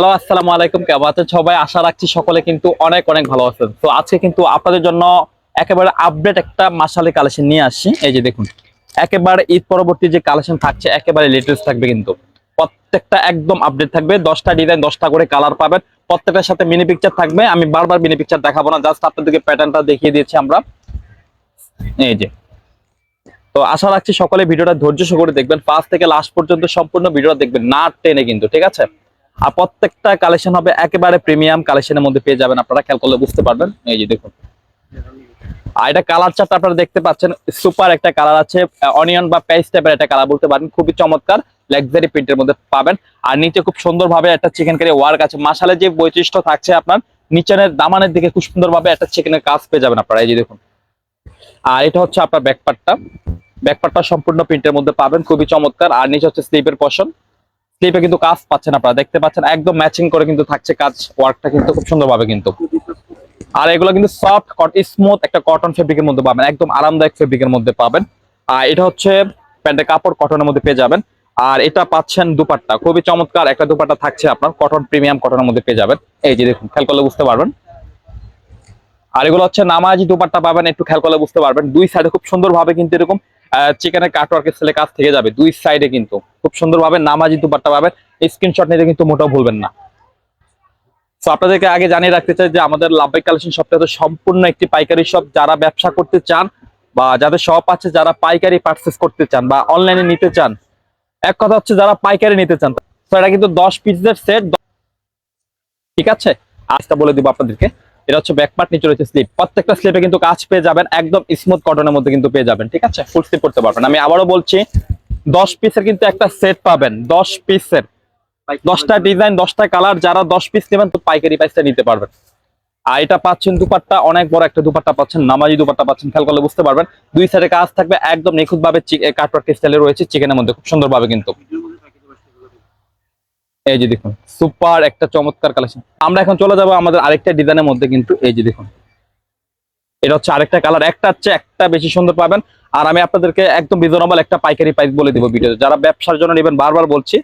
Hello, আসসালামু আলাইকুম, কেমন আছেন সবাই? আশা রাখছি সকলে কিন্তু অনেক অনেক ভালো আছেন। তো আজকে কিন্তু আপনাদের জন্য একেবারে আপডেট একটা মাসালি কালেকশন নিয়ে আসছি। এই যে দেখুন, একেবারে ঈদ পরবর্তী যে কালেকশন থাকছে, একেবারে লেটেস্ট থাকবে কিন্তু। প্রত্যেকটা একদম আপডেট থাকবে, দশটা ডিজাইন দশটা করে কালার পাবেন। প্রত্যেকটার সাথে মিনি পিকচার থাকবে, আমি বারবার মিনি পিকচার দেখাবো না জাস্ট আপনাদেরকে প্যাটার্নটা দেখিয়ে দিয়েছি আমরা। এই যে। তো আশা রাখছি সকলে ভিডিওটা ধৈর্য সহকারে দেখবেন। ফার্স্ট থেকে লাস্ট পর্যন্ত সম্পূর্ণ ভিডিওটা দেখবেন, না টেনে কিন্তু, ঠিক আছে? আর প্রত্যেকটা কালেকশন হবে একেবারে প্রিমিয়াম কালেকশনের মধ্যে পেয়ে যাবেন। আপনারা খেয়াল করলে বুঝতে পারবেন। এই যে দেখুন। আর এটা কালার চার্ট আপনারা দেখতে পাচ্ছেন সুপার একটা কালার আছে। অনিয়ন বা পেস্ট টাইপের একটা কালার বলতে পারেন। খুবই চমৎকার লাক্সারি প্রিন্টের মধ্যে পাবেন। আর নিচে খুব সুন্দরভাবে একটা চিকেন কারি ওয়ার্ক আছে। মাসালে যে বৈশিষ্ট্য থাকছে আপনার নিচের দামানের দিকে খুব সুন্দরভাবে একটা চিকেনের কাজ পেয়ে যাবেন আপনারা। এই যে দেখুন। আর এটা হচ্ছে আপনার ব্যাকপার্টটা ব্যাকপার্টটা সম্পূর্ণ প্রিন্টের মধ্যে পাবেন। খুবই চমৎকার। আর নিচে হচ্ছে স্লিপের পশন স্লিপে কিন্তু কাজ পাচ্ছেন আপনারা দেখতে পাচ্ছেন, একদম ম্যাচিং করে কিন্তু থাকছে কাজ ওয়ার্কটা কিন্তু খুব সুন্দরভাবে কিন্তু। আর এগুলো কিন্তু সফট কট স্মুথ একটা কটন ফেব্রিকের মধ্যে পাবেন, একদম আরামদায়ক ফেব্রিকের মধ্যে পাবেন। আর এটা হচ্ছে প্যান্টের কাপড় কটনের মধ্যে পেয়ে যাবেন। আর এটা পাচ্ছেন দুপাট্টা, খুবই চমৎকার একটা দুপাট্টা থাকছে আপনার কটন প্রিমিয়াম কটনের মধ্যে পেয়ে যাবেন। এই যে দেখুন, খেয়াল করলে বুঝতে পারবেন। আর এগুলো হচ্ছে নামাজি দুপাট্টা পাবেন, একটু খেয়াল করলে বুঝতে পারবেন। দুই সাইডে খুব সুন্দরভাবে কিন্তু এরকম চিকেনের কাটওয়ার্কের ছেলে কাজ থেকে যাবে, দুই সাইডে কিন্তু। খুব সুন্দরভাবে নামাজি দুপাট্টা পাবেন। স্ক্রিনশট নিতে কিন্তু মোটাও ভুলবেন না। তো আপনাদেরকে আগে জানিয়ে রাখতে চাই যে আমাদের লাভবাই কালেকশন শপটা হচ্ছে সম্পূর্ণ একটি পাইকারি শপ যারা ব্যবসা করতে চান বা যাদের শপ আছে, যারা পাইকারি পার্চেস করতে চান বা অনলাইনে নিতে চান, এক কথা হচ্ছে যারা পাইকারি নিতে চান তো এটা কিন্তু দশ পিসের সেট ঠিক আছে? আজটা বলে দিব আপনাদেরকে। এটা হচ্ছে ব্যাকপার্ট নিচে রয়েছে স্লিপ প্রত্যেকটা স্লিপে কিন্তু কাজ পেয়ে যাবেন একদম স্মুথ কটনের মধ্যে কিন্তু পেয়ে যাবেন ঠিক আছে? ফুল স্লিপ করতে পারবেন। আমি আবারও বলছি দশ পিসের কিন্তু একটা সেট পাবেন দশ পিসের দশটা ডিজাইন দশটা কালার যারা দশ পিস নেবেন তো পাইকারি প্রাইসটা নিতে পারবেন। আর এটা পাচ্ছেন দুপাট্টা অনেক বড় একটা দুপাট্টা পাচ্ছেন নামাজি দুপাট্টা পাচ্ছেন খেয়াল করলে বুঝতে পারবেন। দুই সাইডে কাজ থাকবে একদম নিখুঁত ভাবে কাটওয়ার্ক স্টাইলে রয়েছে চিকেনের মধ্যে খুব সুন্দরভাবে কিন্তু। এই যে দেখুন, সুপার একটা চমৎকার কালেকশন আমরা এখন চলে যাব আমাদের আরেকটা ডিজাইনের মধ্যে কিন্তু এই যে দেখুন। এটা হচ্ছে আরেকটা কালার একটা হচ্ছে একটা বেশি সুন্দর পাবেন। আর আমি আপনাদেরকে একদম রিজনেবল একটা পাইকারি প্রাইস বলে দিব ভিডিও যারা ব্যবসার জন্য নেবেন, বারবার বলছি।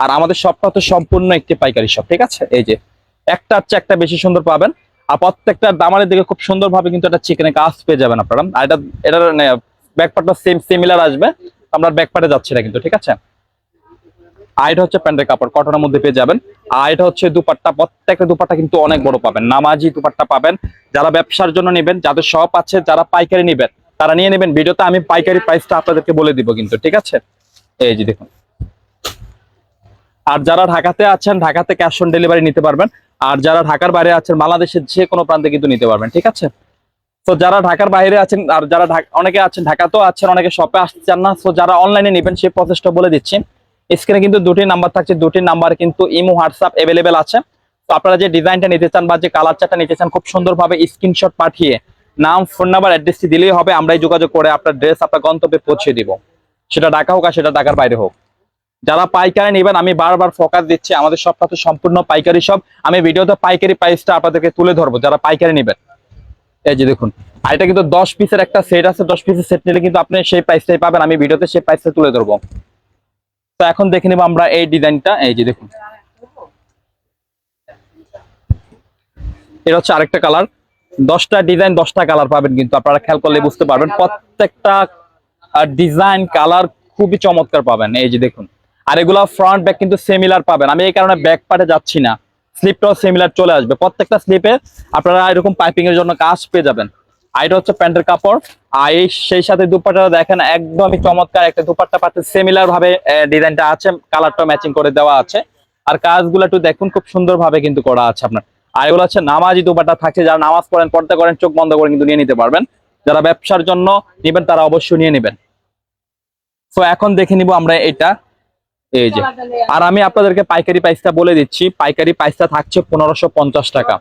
আর আমাদের শপটা হচ্ছে সম্পূর্ণ একটি পাইকারি শপ ঠিক আছে? এই যে একটা হচ্ছে একটা বেশি সুন্দর পাবেন। আর প্রত্যেকটা দামানের দিকে খুব সুন্দরভাবে কিন্তু একটা চিকেনে কাজ পেয়ে যাবেন আপনারা। আর এটা, এটার ব্যাকপার্টটা সেম সিমিলার আসবে। আমরা ব্যাকপার্টে যাচ্ছি না কিন্তু, ঠিক আছে? আর এটা হচ্ছে প্যান্টের কাপড়, কটনের মধ্যে পেয়ে যাবেন। আর এটা হচ্ছে দুপাট্টা, প্রত্যেকটা দুপাট্টা কিন্তু অনেক বড় পাবেন। নামাজি দুপাট্টা পাবেন। যারা ব্যবসার জন্য নেবেন, যাদের শপ আছে, যারা পাইকারি নেবেন, তারা নিয়ে নেবেন ভিডিওতে। আমি পাইকারি প্রাইসটা আপনাদেরকে বলে দিব কিন্তু, ঠিক আছে? এই যে দেখুন। আর যারা ঢাকাতে আছেন, ঢাকাতে ক্যাশ অন ডেলিভারি নিতে পারবেন। আর যারা ঢাকার বাইরে আছেন, বাংলাদেশের যে কোনো প্রান্তে কিন্তু নিতে পারবেন, ঠিক আছে? তো যারা ঢাকার বাইরে আছেন, আর যারা অনেকে আছেন, ঢাকাতেও আছেন, অনেকে শপে আসতে চান না, তো যারা অনলাইনে নেবেন, সেই প্রসেসটা বলে দিচ্ছি। স্ক্রিনে কিন্তু দুটি নাম্বার থাকছে, দুটি নাম্বার কিন্তু ইমো হোয়াটসঅ্যাপ অ্যাভেলেবেল আছে। তো আপনারা যে ডিজাইনটা নিতে চান বা যে কালার চারটা নিতে চান, খুব সুন্দরভাবে স্ক্রিনশট পাঠিয়ে নাম ফোন নাম্বার অ্যাড্রেসটি দিলেই হবে, আমরাই যোগাযোগ করে আপনার ড্রেস আপনার গন্তব্যে পৌঁছে দিব। সেটা ঢাকা হোক আর সেটা ঢাকার বাইরে হোক। যারা পাইকারি নেবেন, আমি বারবার ফোকাস দিচ্ছি, আমাদের সবটা তো সম্পূর্ণ পাইকারি সব। আমি ভিডিওতে পাইকারি প্রাইসটা আপনাদেরকে তুলে ধরবো, যারা পাইকারি নেবেন। এই যে দেখুন, আর এটা কিন্তু দশ পিসের একটা সেট আছে, দশ পিসের সেট নিলে কিন্তু আপনি সেই প্রাইসটাই পাবেন, আমি ভিডিওতে সেই প্রাইসটা তুলে ধরবো। তো এখন দেখে নেব আমরা এই ডিজাইনটা, এই যে দেখুন। এটা হচ্ছে আরেকটা কালার। দশটা ডিজাইন, দশটা কালার পাবেন কিন্তু, আপনারা খেয়াল করলে বুঝতে পারবেন। প্রত্যেকটা ডিজাইন, কালার খুবই চমৎকার পাবেন। এই যে দেখুন। আর এগুলো ফ্রন্ট ব্যাক কিন্তু সেমিলার পাবেন। আমি এই কারণে ব্যাক পার্টে যাচ্ছি না। স্লিপটাও সেমিলার চলে আসবে। প্রত্যেকটা স্লিপে আপনারা এরকম পাইপিং এর জন্য কাজ পেয়ে যাবেন। আর এটা হচ্ছে প্যান্টের কাপড়। আর এই সেই সাথে দুপাট্টা দেখেন, একদমই চমৎকার একটা দুপাট্টা পাচ্ছে। সেমিলার ভাবে ডিজাইনটা আছে কালারটা ম্যাচিং করে দেওয়া আছে। আর কাজগুলো একটু দেখুন, খুব সুন্দর ভাবে কিন্তু করা আছে আপনার। আর এগুলো হচ্ছে নামাজি দুপাট্টা থাকছে, যারা নামাজ পড়েন, পড়তে করেন, চোখ বন্ধ করে কিন্তু নিয়ে নিতে পারবেন। যারা ব্যবসার জন্য নেবেন, তারা অবশ্যই নিয়ে নেবেন। তো এখন দেখে নিব আমরা এটা। এই যে। আর আমি আপনাদেরকে পাইকারি প্রাইসটা বলে দিচ্ছি। পাইকারি প্রাইসটা থাকছে পনেরোশো টাকা।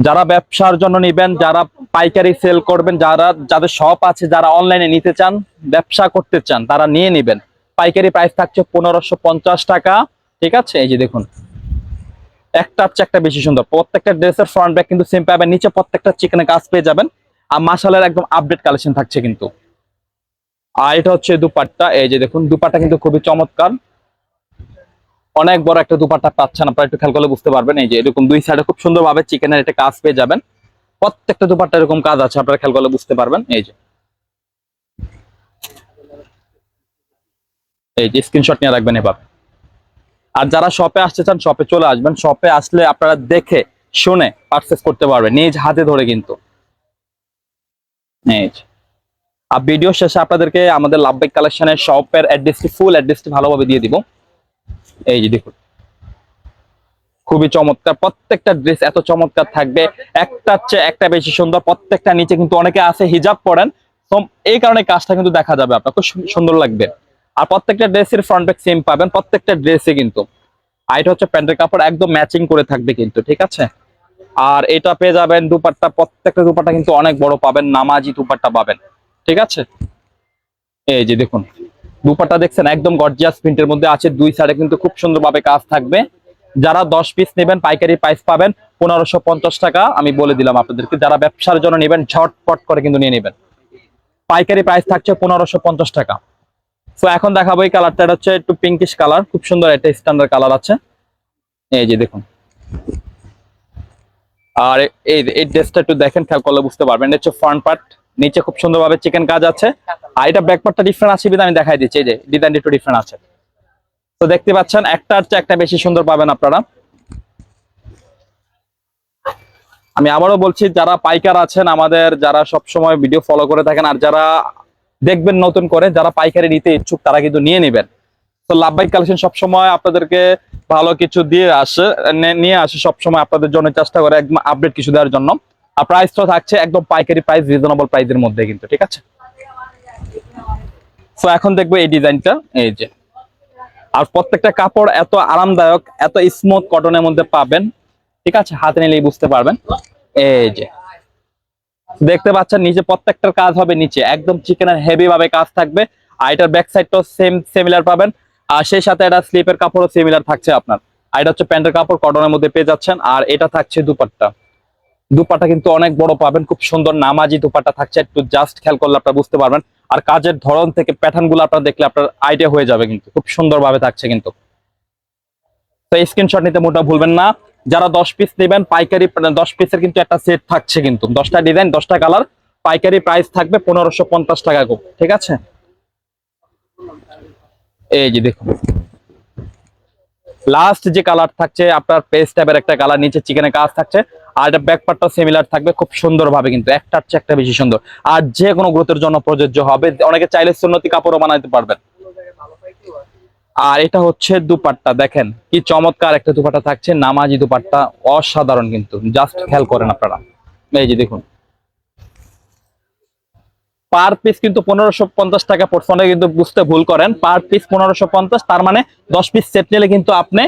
যারা ব্যবসার জন্য নিবেন, যারা পাইকারি সেল করবেন, যারা, যাদের শপ আছে, যারা অনলাইনে নিতে চান, ব্যবসা করতে চান, তারা নিয়ে নেবেন। পাইকারি প্রাইস থাকছে পনেরোশো পঞ্চাশ টাকা, ঠিক আছে? এই যে দেখুন। একটা হচ্ছে একটা বেশি সুন্দর। প্রত্যেকটা ড্রেসের ফ্রন্ট ব্যাক কিন্তু সেম পাবেন, নিচে প্রত্যেকটা চিকেনের কাজ পেয়ে যাবেন। আর মাসালের একদম আপডেট কালেকশন থাকছে কিন্তু। আর এটা হচ্ছে দুপাট্টা, এই যে দেখুন, দুপাট্টা কিন্তু খুবই চমৎকার। অনেক বড় একটা দুপাট্টা পাচ্ছেন, আপনারা একটু খেয়াল করলে বুঝতে পারবেন। এই যে এরকম দুই সাইডে খুব সুন্দরভাবে চিকেনের একটা কাজ পেয়ে যাবেন। প্রত্যেকটা দুপাট্টা এরকম কাজ আছে, আপনারা খেয়াল করলে বুঝতে পারবেন। এই যে। এই যে স্ক্রিনশট নিয়ে রাখবেন এভাবে আর যারা শপে আসতে চান শপে চলে আসবেন। শপে আসলে আপনারা দেখে, শুনে পারচেস করতে পারবেন। নিজ হাতে ধরে কিন্তু। আর ভিডিও শেষে আপনাদেরকে আমাদের লাভবাইক কালেকশনের শপের অ্যাড্রেসটি ফুল অ্যাড্রেসটি ভালোভাবে দিয়ে দিব। এই যে দেখুন। খুবই চমৎকার, প্রত্যেকটা ড্রেস এত চমৎকার থাকবে। একটার চেয়ে একটা বেশি সুন্দর, প্রত্যেকটা নিচে কিন্তু অনেকে আছে হিজাব পরেন। এই কারণে কাজটা কিন্তু দেখা যাবে আপনার, খুব সুন্দর লাগবে। আর প্রত্যেকটা ড্রেসের ফ্রন্ট ব্যাক সেম পাবেন, প্রত্যেকটা ড্রেসে কিন্তু। আর এটা হচ্ছে প্যান্টের কাপড় একদম ম্যাচিং করে থাকবে কিন্তু, ঠিক আছে? আর এটা পেয়ে যাবেন দুপাট্টা, প্রত্যেকটা দুপাট্টা কিন্তু অনেক বড় পাবেন, নামাজি দুপাট্টা পাবেন, ঠিক আছে? এই যে দেখুন। দুপাট্টা দেখছেন, একদম গর্জিয়াস প্রিন্টের মধ্যে আছে। দুই সাইডে কিন্তু খুব সুন্দরভাবে কাজ থাকবে। যারা দশ পিস নেবেন, পাইকারি প্রাইস পাবেন, পনেরোশো পঞ্চাশ টাকা। আমি বলে দিলাম আপনাদেরকে, যারা ব্যবসার জন্য নেবেন, ঝটপট করে কিন্তু নিয়ে নেবেন। পাইকারি প্রাইস থাকছে পনেরোশো পঞ্চাশ টাকা। তো এখন দেখাবো এই কালারটা এটা হচ্ছে একটু পিঙ্কিশ কালার খুব সুন্দর একটা স্ট্যান্ডার্ড কালার আছে। এই যে দেখুন। আর এই ড্রেসটা একটু দেখেন, খেয়াল করলে বুঝতে পারবেন। এটা হচ্ছে ফ্রন্ট পার্ট নিচে খুব সুন্দরভাবে চিকেন কাজ আছে। আর এটা ব্যাক পার্টটা ডিফারেন্ট আছে আমি দেখাই দিচ্ছি, এই যে ডিজাইন একটু ডিফারেন্ট আছে। তো দেখতে পাচ্ছেন একটার চেয়ে একটা বেশি সুন্দর পাবেন আপনারা। আমি আবারও বলছি, যারা পাইকার আছেন, আমাদের যারা সব সময় ভিডিও ফলো করে থাকেন, আর যারা দেখবেন নতুন করে, যারা পাইকারি নিতে ইচ্ছুক, তারা কিন্তু নিয়ে নেবেন। তো লাভবাইক কালেকশন সবসময় আপনাদেরকে ভালো কিছু দিয়ে আসে নিয়ে আসে সবসময় আপনাদের জন্য চেষ্টা করে একদম আপডেট কিছু দেওয়ার জন্য। আর প্রাইস তো থাকছে একদম পাইকারি প্রাইস রিজনেবল প্রাইসের মধ্যে কিন্তু, ঠিক আছে? তো এখন দেখব এই ডিজাইনটা, এই যে। আর প্রত্যেকটা কাপড় এত আরামদায়ক, এত স্মুথ কটনের মধ্যে পাবেন, ঠিক আছে? হাতে নিলেই বুঝতে পারবেন। এই যে। দেখতে পাচ্ছেন, নিচে প্রত্যেকটার কাজ হবে নিচে, একদম চিকেনের হেভি ভাবে কাজ থাকবে। আর এটার ব্যাক সাইডটাও সেম সিমিলার পাবেন। আর সেই সাথে এটা স্লিপের কাপড়ও সিমিলার থাকছে আপনার। আর এটা হচ্ছে প্যান্টের কাপড় কটনের মধ্যে পেয়ে যাচ্ছেন। আর এটা থাকছে দুপাট্টা। দুপাট্টা কিন্তু অনেক বড় পাবেন, খুব সুন্দর নামাজি দুপাট্টা থাকছে, একটু জাস্ট খেয়াল করলে আপনারা বুঝতে পারবেন। আর কাজের ধরন থেকে প্যাটার্নগুলো আপনারা দেখলে আপনার আইডিয়া হয়ে যাবে কিন্তু, খুব সুন্দরভাবে থাকছে কিন্তু। তো স্ক্রিনশট নিতে মোটা ভুলবেন না, যারা দশ পিস নেবেন, পাইকারি, দশ পিসের কিন্তু একটা সেট থাকছে কিন্তু। দশটা ডিজাইন দশটা কালার পাইকারি প্রাইস থাকবে পনেরোশো পঞ্চাশ টাকা ঠিক আছে? এই যে দেখুন। লাস্ট যে কালার থাকছে, আপনার পেস্ট টাইপের একটা কালার নিচে চিকেনের কাজ থাকছে। আর এটা ব্যাক পার্টটা সিমিলার থাকবে, খুব সুন্দরভাবে কিন্তু একটার চেয়ে একটা বেশি সুন্দর। আর যে কোনো গ্রোথের জন্য প্রযোজ্য হবে, অনেকে চাইলে সুন্নতি কাপড়ও বানাইতে পারবেন। আর এটা হচ্ছে দুপাট্টা, দেখেন, কি চমৎকার একটা দুপাট্টা থাকছে, নামাজি দুপাট্টা, অসাধারণ কিন্তু জাস্ট খেয়াল করেন আপনারা। এই যে দেখুন। পার পিস কিন্তু পনেরোশো পঞ্চাশ টাকা পড়ছে কিন্তু বুঝতে ভুল করেন। পার পিস পনেরোশো পঞ্চাশ, তার মানে দশ পিস সেট নিলে কিন্তু আপনি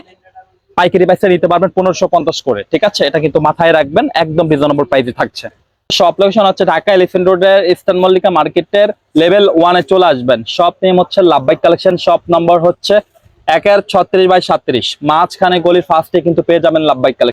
পাইকারি প্রাইসে নিতে পারবেন পনেরোশো পঞ্চাশ করে, ঠিক আছে? এটা কিন্তু মাথায় রাখবেন, একদম রিজনেবল প্রাইসে থাকছে। শপ লোকেশন হচ্ছে ঢাকা এলিফেন্ট রোডের ইস্টার্ন মল্লিকা মার্কেটের লেভেল ওয়ানে চলে আসবেন। শপ নেম হচ্ছে লাভবাইক কালেকশন শপ নম্বর হচ্ছে একের ছত্রিশ বাই সাত্রিশ। মাঝখানে গলির ফার্স্টে কিন্তু পেয়ে যাবেন লাভবাইক কালেকশন